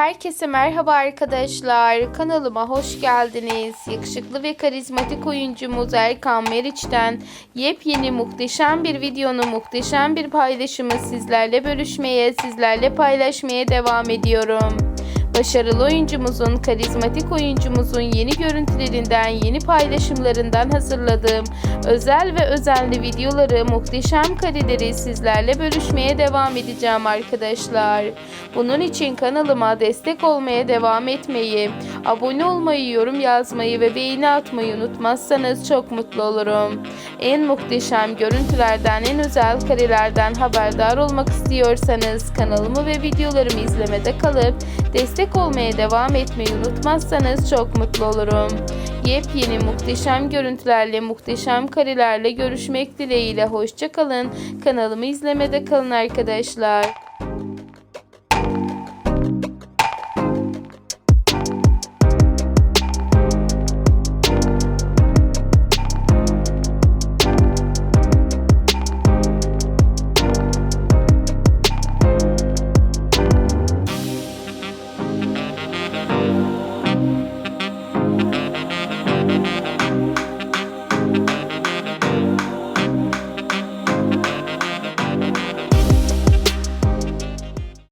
Herkese merhaba arkadaşlar. Kanalıma hoş geldiniz. Yakışıklı ve karizmatik oyuncumuz Erkan Meriç'ten yepyeni muhteşem bir videonu, muhteşem bir paylaşımı sizlerle bölüşmeye, sizlerle paylaşmaya devam ediyorum. Başarılı oyuncumuzun, karizmatik oyuncumuzun yeni görüntülerinden, yeni paylaşımlarından hazırladığım özel ve özenli videoları, muhteşem kareleri sizlerle bölüşmeye devam edeceğim arkadaşlar. Bunun için kanalıma destek olmaya devam etmeyi, abone olmayı, yorum yazmayı ve beğeni atmayı unutmazsanız çok mutlu olurum. En muhteşem görüntülerden, en özel karelerden haberdar olmak istiyorsanız kanalımı ve videolarımı izlemede kalıp destek olmaya devam etmeyi unutmazsanız çok mutlu olurum. Yepyeni muhteşem görüntülerle, muhteşem karelerle görüşmek dileğiyle. Hoşçakalın. Kanalımı izlemede kalın arkadaşlar.